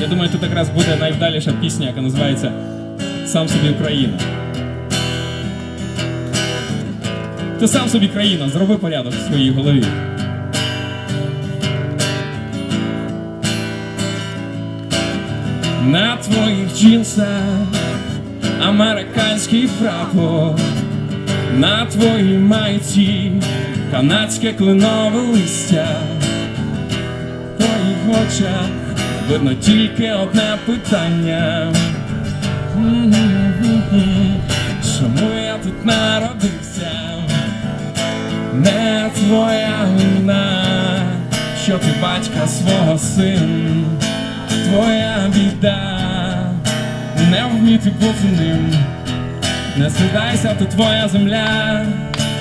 Я думаю, тут якраз буде найвдаліша пісня, яка називається Сам собі Україна. Ти сам собі країна, зроби порядок в своїй голові. На твоїх джинсах американський прапор, на твоїй майці канадське кленове листя, в твоїх очах видно тільки одне питання. Чому я тут народився? Не твоя вина, що ти батька свого син, твоя біда, не вміти бути ним. Не стидайся, то твоя земля,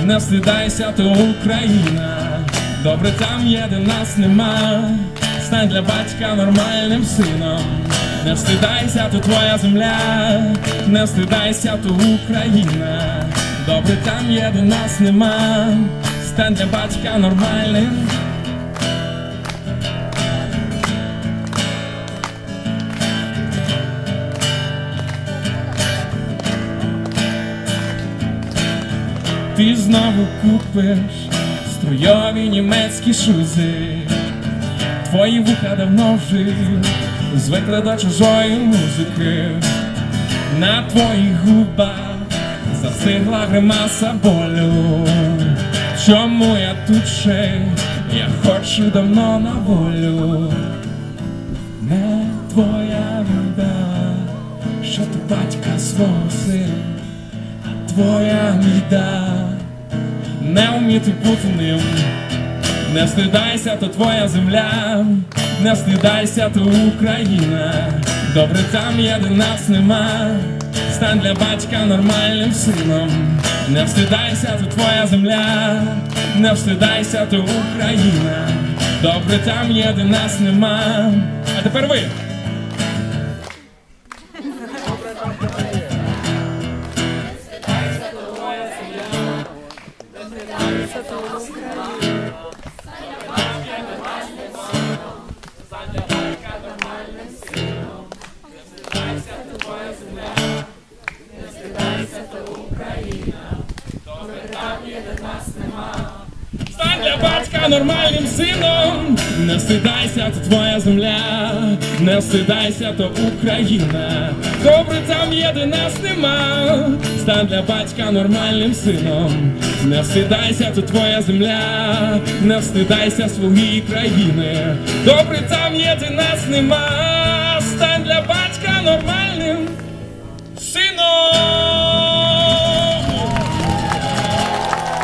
не стидайся, то Україна. Добре там є, де нас нема. Стань для батька нормальним сином. Не встидайся, то твоя земля, не встидайся, то Україна. Добре там є, де нас нема. Стань для батька нормальним. Ти знову купиш струйові німецькі шузи. Твої вуха давно вже звикли до чужої музики. На твоїх губах застигла гримаса болю. Чому я тут ще? Я хочу давно на волю. Не твоя біда, що ти батька свого сина твоя біда, не вміти бути ним. Не встидайся, то твоя земля, не встидайся, то Україна. Добре там є, де нас нема. Стань для батька нормальним сином. Не встидайся, то твоя земля, не встидайся, то Україна. Добре там є, де нас нема. А тепер ви. Стань для батька нормальним сином, не встидайся, то твоя земля, не встидайся, то Україна. Добре там є, де нас нема. Стань для батька нормальним сином, не встидайся, то твоя земля, не встидайся своєї країни. Добре там є, де нас нема. Стань для батька нормальним сином.